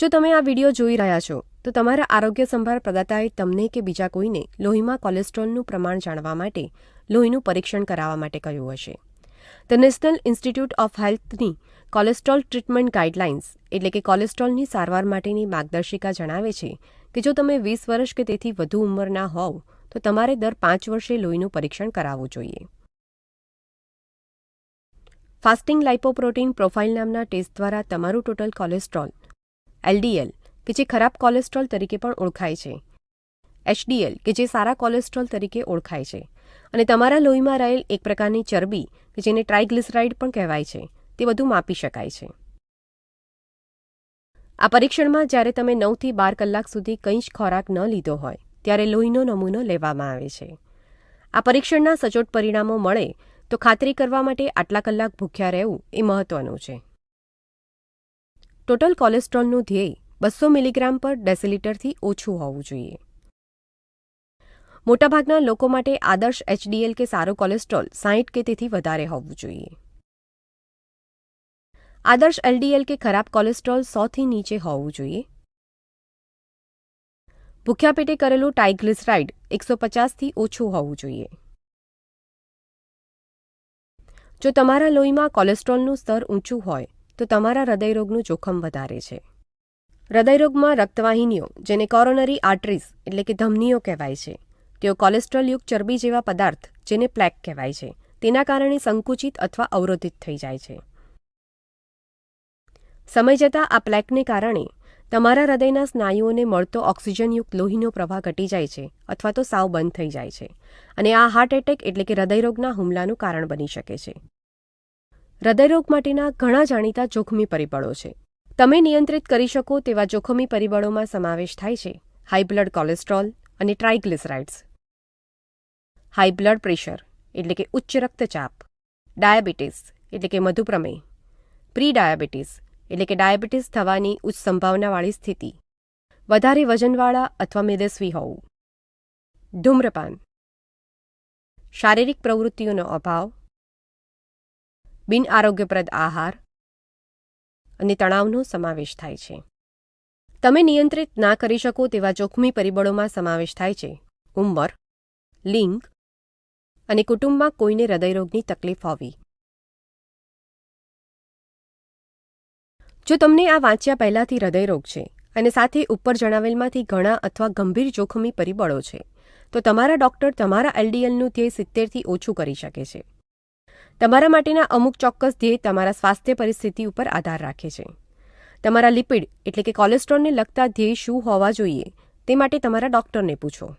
જો તમે આ વીડિયો જોઈ રહ્યા છો, તો તમારા આરોગ્ય સંભાળ પ્રદાતાએ તમને કે બીજા કોઈને લોહીમાં કોલેસ્ટ્રોલનું પ્રમાણ જાણવા માટે લોહીનું પરીક્ષણ કરાવવા માટે કહ્યું હશે. ધ નેશનલ ઇન્સ્ટિટ્યૂટ ઓફ હેલ્થની કોલેસ્ટ્રોલ ટ્રીટમેન્ટ ગાઇડલાઇન્સ એટલે કે કોલેસ્ટ્રોલની સારવાર માટેની માર્ગદર્શિકા જણાવે છે કે જો તમે વીસ વર્ષ કે તેથી વધુ ઉંમરના હોવ, તો તમારે દર પાંચ વર્ષે લોહીનું પરીક્ષણ કરાવવું જોઈએ. ફાસ્ટિંગ લાઇપોપ્રોટીન પ્રોફાઇલ નામના ટેસ્ટ દ્વારા તમારું ટોટલ કોલેસ્ટ્રોલ એલડીએલ, કે જે ખરાબ કોલેસ્ટ્રોલ તરીકે પણ ઓળખાય છે. એચડીએલ, કે જે સારા કોલેસ્ટ્રોલ તરીકે ઓળખાય છે. અને તમારા લોહીમાં રહેલ એક પ્રકારની ચરબી, કે જેને ટ્રાઇગ્લિસરાઇડ પણ કહેવાય છે, તે બધું માપી શકાય છે. આ પરીક્ષણમાં જ્યારે તમે નવથી બાર કલાક સુધી કંઈ જ ખોરાક ન લીધો હોય, ત્યારે લોહીનો નમૂનો લેવામાં આવે છે. આ પરીક્ષણના સચોટ પરિણામો મળે તો ખાતરી કરવા માટે આટલા કલાક ભૂખ્યા રહેવું એ મહત્વનું છે. ટોટલ કોલેસ્ટ્રોલનું ધ્યેય બસો મિલીગ્રામ પર ડેસિલિટરથી ઓછું હોવું જોઈએ. મોટાભાગના લોકો માટે આદર્શ એચડીએલ કે સારો કોલેસ્ટ્રોલ સાહીઠ કે તેથી વધારે હોવું જોઈએ. આદર્શ એલડીએલ કે ખરાબ કોલેસ્ટ્રોલ સોથી નીચે હોવું જોઈએ. ભૂખ્યા પેટે કરેલું ટાઇગ્લિસરાઇડ એકસો પચાસથી ઓછું હોવું જોઈએ. જો તમારા લોહીમાં કોલેસ્ટ્રોલનું સ્તર ઊંચું હોય તો તમારા હૃદયરોગનું જોખમ વધારે છે. હૃદયરોગમાં રક્તવાહિનીઓ, જેને કોરોનરી આર્ટરીઝ એટલે કે ધમનીઓ કહેવાય છે, તેઓ કોલેસ્ટ્રોલયુક્ત ચરબી જેવા પદાર્થ જેને પ્લેક કહેવાય છે, તેના કારણે સંકુચિત અથવા અવરોધિત થઈ જાય છે. સમય જતાં આ પ્લેકને કારણે તમારા હૃદયના સ્નાયુઓને મળતો ઓક્સિજનયુક્ત લોહીનો પ્રવાહ ઘટી જાય છે અથવા તો સાવ બંધ થઈ જાય છે, અને આ હાર્ટ એટેક એટલે કે હૃદયરોગના હુમલાનું કારણ બની શકે છે. હૃદયરોગ માટેના ઘણા જાણીતા જોખમી પરિબળો છે. તમે નિયંત્રિત કરી શકો તેવા જોખમી પરિબળોમાં સમાવેશ થાય છે. હાઈ બ્લડ કોલેસ્ટ્રોલ અને ટ્રાઇગ્લિસરાઇડ્સ. હાઈ બ્લડ પ્રેશર એટલે કે ઉચ્ચ રક્તચાપ. ડાયાબિટીસ એટલે કે મધુપ્રમેહ પ્રી ડાયાબિટીસ એટલે કે ડાયાબિટીસ થવાની ઉચ્ચ સંભાવનાવાળી સ્થિતિ. વધારે વજનવાળા અથવા મેદસ્વી હોવું. ધૂમ્રપાન. શારીરિક પ્રવૃત્તિઓનો અભાવ બિન આરોગ્યપ્રદ આહાર અને તણાવનો સમાવેશ થાય છે. તમે નિયંત્રિત ના કરી શકો તેવા જોખમી પરિબળોમાં સમાવેશ થાય છે. ઉંમર, લિંગ અને કુટુંબમાં કોઈને હૃદયરોગની તકલીફ હોવી. જો તમને આ વાંચ્યા પહેલાંથી હૃદયરોગ છે અને સાથે ઉપર જણાવેલમાંથી ઘણા અથવા ગંભીર જોખમી પરિબળો છે, તો તમારા ડોક્ટર તમારા એલડીએલનું ધ્યેય સિત્તેરથી ઓછું કરી શકે છે. તમારા માટેના અમુક ચોક્કસ ધ્યેય તમારા સ્વાસ્થ્ય પરિસ્થિતિ ઉપર આધાર રાખે છે. તમારા લિપિડ એટલે કે કોલેસ્ટ્રોલને લગતા ધ્યેય શું હોવા જોઈએ તે માટે તમારા ડૉક્ટરને પૂછો.